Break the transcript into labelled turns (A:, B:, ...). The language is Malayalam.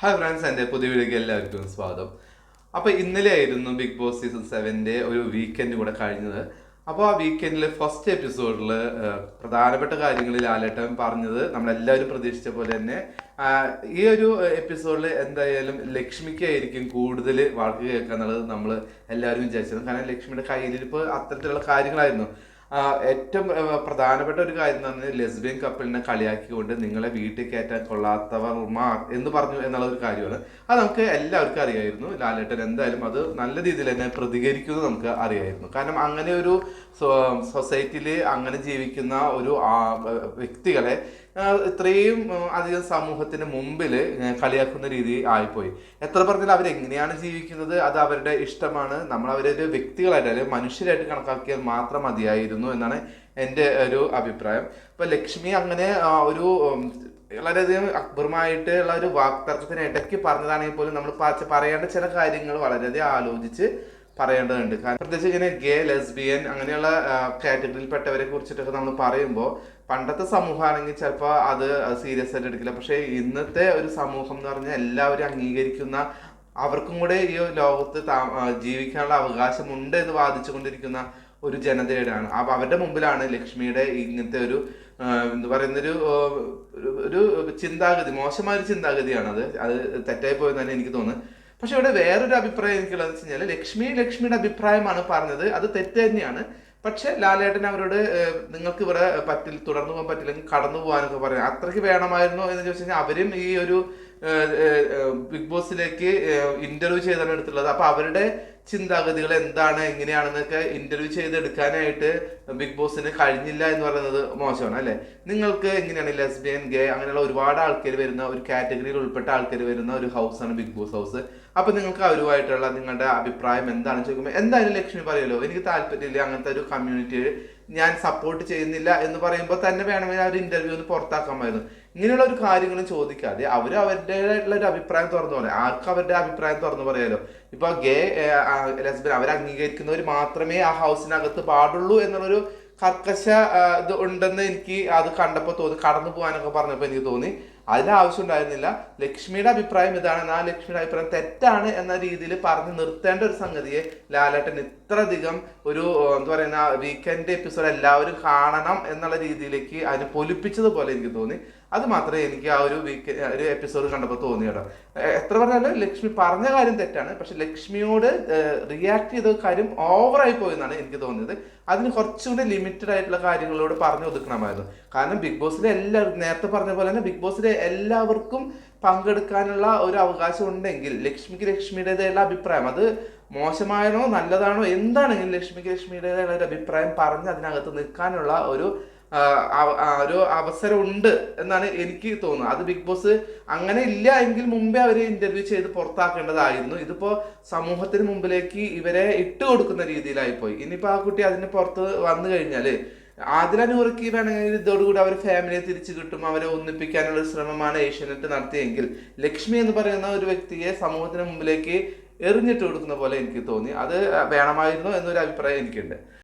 A: ഹായ് ഫ്രണ്ട്സ് എന്റെ പുതിയ വീഡിയോക്ക് എല്ലാവർക്കും സ്വാഗതം. അപ്പോൾ ഇന്നലെ ആയിരുന്നു ബിഗ് ബോസ് സീസൺ സെവന്റെ ഒരു വീക്കെൻഡ് കൂടെ കഴിഞ്ഞത്. അപ്പോൾ ആ വീക്കെൻഡിൽ ഫസ്റ്റ് എപ്പിസോഡിൽ പ്രധാനപ്പെട്ട കാര്യങ്ങളിൽ ലാലേട്ടൻ പറഞ്ഞത് നമ്മളെല്ലാവരും പ്രതീക്ഷിച്ച പോലെ തന്നെ ഈ ഒരു എപ്പിസോഡിൽ എന്തായാലും ലക്ഷ്മിക്കായിരിക്കും കൂടുതൽ വാക്ക് കേൾക്കുക നമ്മൾ എല്ലാവരും വിചാരിച്ചത് കാരണം ലക്ഷ്മിയുടെ കയ്യിലിപ്പോൾ അത്തരത്തിലുള്ള കാര്യങ്ങളായിരുന്നു. ഏറ്റവും പ്രധാനപ്പെട്ട ഒരു കാര്യം എന്ന് പറഞ്ഞാൽ ലെസ്ബിയൻ കപ്പിളിനെ കളിയാക്കിക്കൊണ്ട് നിങ്ങളെ വീട്ടിൽ കയറ്റാൻ കൊള്ളാത്തവർ മാർ എന്ന് പറഞ്ഞു എന്നുള്ള ഒരു കാര്യമാണ്. അത് നമുക്ക് എല്ലാവർക്കും അറിയായിരുന്നു. ലാലേട്ടൻ എന്തായാലും അത് നല്ല രീതിയിൽ തന്നെ പ്രതികരിക്കുന്നത് നമുക്ക് അറിയായിരുന്നു. കാരണം അങ്ങനെ ഒരു സൊസൈറ്റിയിൽ അങ്ങനെ ജീവിക്കുന്ന ഒരു വ്യക്തികളെ ഇത്രയും അധികം സമൂഹത്തിന് മുമ്പിൽ കളിയാക്കുന്ന രീതി ആയിപ്പോയി. എത്ര പറഞ്ഞാൽ അവരെങ്ങനെയാണ് ജീവിക്കുന്നത് അത് അവരുടെ ഇഷ്ടമാണ്. നമ്മൾ അവരെ ഒരു വ്യക്തികളായിട്ട് അല്ലെങ്കിൽ മനുഷ്യരായിട്ട് കണക്കാക്കിയാൽ മാത്രം മതിയായിരുന്നു എന്നാണ് എന്റെ ഒരു അഭിപ്രായം. ഇപ്പൊ ലക്ഷ്മി അങ്ങനെ ഒരു വളരെയധികം അക്ബറുമായിട്ട് ഉള്ള ഒരു വാക്തർക്കത്തിന് ഇടയ്ക്ക് പറഞ്ഞതാണെങ്കിൽ പോലും നമ്മൾ പറയേണ്ട ചില കാര്യങ്ങൾ വളരെയധികം ആലോചിച്ച് പറയേണ്ടതുണ്ട്. കാരണം പ്രത്യേകിച്ച് ഇങ്ങനെ ഗേ ലെസ്ബിയൻ അങ്ങനെയുള്ള കാറ്റഗറിയിൽപ്പെട്ടവരെ കുറിച്ചിട്ടൊക്കെ നമ്മൾ പറയുമ്പോൾ പണ്ടത്തെ സമൂഹമാണെങ്കിൽ ചിലപ്പോൾ അത് സീരിയസ് ആയിട്ട് എടുക്കില്ല. പക്ഷേ ഇന്നത്തെ ഒരു സമൂഹം എന്ന് പറഞ്ഞാൽ എല്ലാവരും അംഗീകരിക്കുന്ന അവർക്കും കൂടെ ഈ ലോകത്ത് ജീവിക്കാനുള്ള അവകാശമുണ്ട് എന്ന് വാദിച്ചുകൊണ്ടിരിക്കുന്ന ഒരു ജനതയുടെയാണ്. അപ്പം അവരുടെ മുമ്പിലാണ് ലക്ഷ്മിയുടെ ഇങ്ങനത്തെ ഒരു എന്ത് പറയുന്നൊരു ഒരു- ചിന്താഗതി മോശമായ ഒരു ചിന്താഗതിയാണ് അത് അത് തെറ്റായി പോയെന്ന് തന്നെ എനിക്ക് തോന്നുന്നു പക്ഷെ ഇവിടെ വേറൊരു അഭിപ്രായം എനിക്കുള്ളത് വെച്ച് കഴിഞ്ഞാൽ ലക്ഷ്മി ലക്ഷ്മിയുടെ അഭിപ്രായമാണ് പറഞ്ഞത്. അത് തെറ്റ് തന്നെയാണ്. പക്ഷെ ലാലേട്ടൻ അവരോട് നിങ്ങൾക്ക് ഇവിടെ പറ്റില്ല തുടർന്നു പോകാൻ പറ്റില്ലെങ്കിൽ കടന്നു പോകാനൊക്കെ പറയാം. അത്രയ്ക്ക് വേണമായിരുന്നോ എന്ന് ചോദിച്ചു കഴിഞ്ഞാൽ അവരും ഈ ഒരു ബിഗ് ബോസിലേക്ക് ഇന്റർവ്യൂ ചെയ്താണ് എടുത്തുള്ളത് അപ്പൊ അവരുടെ ചിന്താഗതികൾ എന്താണ് എങ്ങനെയാണെന്നൊക്കെ ഇന്റർവ്യൂ ചെയ്തെടുക്കാനായിട്ട് ബിഗ് ബോസിന് കഴിഞ്ഞില്ല എന്ന് പറയുന്നത് മോശമാണ് അല്ലെ? നിങ്ങൾക്ക് എങ്ങനെയാണ് ലെസ്ബിയൻ ഗേ അങ്ങനെയുള്ള ഒരുപാട് ആൾക്കാർ വരുന്ന ഒരു കാറ്റഗറിയിൽ ഉൾപ്പെട്ട ആൾക്കാർ വരുന്ന ഒരു ഹൗസാണ് ബിഗ് ബോസ് ഹൗസ്. അപ്പൊ നിങ്ങൾക്ക് അവരുമായിട്ടുള്ള നിങ്ങളുടെ അഭിപ്രായം എന്താണെന്ന് ചോദിക്കുമ്പോൾ എന്തായാലും ലക്ഷ്മി പറയുമല്ലോ എനിക്ക് താല്പര്യമില്ല അങ്ങനത്തെ ഒരു കമ്മ്യൂണിറ്റിയിൽ ഞാൻ സപ്പോർട്ട് ചെയ്യുന്നില്ല എന്ന് പറയുമ്പോൾ തന്നെ വേണമെങ്കിൽ ഒരു ഇന്റർവ്യൂ ഒന്ന് പുറത്താക്കാമായിരുന്നു. ഇങ്ങനെയുള്ള ഒരു കാര്യങ്ങളും ചോദിക്കാതെ അവർ അവരുടേതായിട്ടുള്ള ഒരു അഭിപ്രായം തുറന്നു പറയാം. ആർക്കും അവരുടെ അഭിപ്രായം തുറന്നു പറയാലോ. ഇപ്പൊ ഗേ ലെസ്ബൻ അവർ അംഗീകരിക്കുന്നവർ മാത്രമേ ആ ഹൗസിനകത്ത് പാടുള്ളൂ എന്നുള്ളൊരു കർക്കശ ഇത് ഉണ്ടെന്ന് എനിക്ക് അത് കണ്ടപ്പോൾ തോന്നി. കടന്നു പോകാനൊക്കെ പറഞ്ഞപ്പോൾ എനിക്ക് തോന്നി. അതിന്റെ ആവശ്യം ഉണ്ടായിരുന്നില്ല ലക്ഷ്മിയുടെ അഭിപ്രായം ഇതാണ് ആ ലക്ഷ്മിയുടെ അഭിപ്രായം തെറ്റാണ് എന്ന രീതിയിൽ പറഞ്ഞു നിർത്തേണ്ട ഒരു സംഗതിയെ ലാലേട്ടൻ ഇത്രയധികം ഒരു എന്താ പറയുന്ന വീക്കെൻഡ് എപ്പിസോഡ് എല്ലാവരും കാണണം എന്നുള്ള രീതിയിലേക്ക് അതിനെ പൊലിപ്പിച്ചതുപോലെ എനിക്ക് തോന്നി. അത് മാത്രമേ എനിക്ക് ആ ഒരു വീക്ക് ഒരു എപ്പിസോഡ് കണ്ടപ്പോൾ തോന്നി കേട്ടോ. എത്ര പറഞ്ഞാലും ലക്ഷ്മി പറഞ്ഞ കാര്യം തെറ്റാണ്. പക്ഷെ ലക്ഷ്മിയോട് റിയാക്ട് ചെയ്ത കാര്യം ഓവറായി പോയെന്നാണ് എനിക്ക് തോന്നിയത്. അതിന് കുറച്ചുകൂടി ലിമിറ്റഡ് ആയിട്ടുള്ള കാര്യങ്ങളോട് പറഞ്ഞു ഒതുക്കണമായിരുന്നു. കാരണം ബിഗ് ബോസിലെ എല്ലാവർക്കും നേരത്തെ പറഞ്ഞ പോലെ തന്നെ ബിഗ് ബോസിലെ എല്ലാവർക്കും പങ്കെടുക്കാനുള്ള ഒരു അവകാശം ഉണ്ടെങ്കിൽ ലക്ഷ്മിക്ക് ലക്ഷ്മിയുടേതായുള്ള അഭിപ്രായം അത് മോശമായണോ നല്ലതാണോ എന്താണെങ്കിലും ലക്ഷ്മിക്ക് ലക്ഷ്മിയുടേതായുള്ള ഒരു അഭിപ്രായം പറഞ്ഞ് അതിനകത്ത് നിൽക്കാനുള്ള ഒരു ഒരു അവസരം ഉണ്ട് എന്നാണ് എനിക്ക് തോന്നുന്നത്. അത് ബിഗ് ബോസ് അങ്ങനെ ഇല്ല എങ്കിൽ മുമ്പേ അവരെ ഇന്റർവ്യൂ ചെയ്ത് പുറത്താക്കേണ്ടതായിരുന്നു. ഇതിപ്പോ സമൂഹത്തിന് മുമ്പിലേക്ക് ഇവരെ ഇട്ട് കൊടുക്കുന്ന രീതിയിലായി പോയി. ഇനിയിപ്പോ ആ കുട്ടി അതിന് പുറത്ത് വന്നു കഴിഞ്ഞാൽ ആദിലനൂറയ്ക്ക് വേണമെങ്കിൽ ഇതോടുകൂടി അവർ ഫാമിലിയെ തിരിച്ചു കിട്ടും. അവരെ ഒന്നിപ്പിക്കാനുള്ള ശ്രമമാണ് ഏഷ്യാനെറ്റ് നടത്തിയെങ്കിൽ. ലക്ഷ്മി എന്ന് പറയുന്ന ഒരു വ്യക്തിയെ സമൂഹത്തിന് മുമ്പിലേക്ക് എറിഞ്ഞിട്ട് കൊടുക്കുന്ന പോലെ എനിക്ക് തോന്നി. അത് വേണമായിരുന്നു എന്നൊരു അഭിപ്രായം എനിക്കുണ്ട്.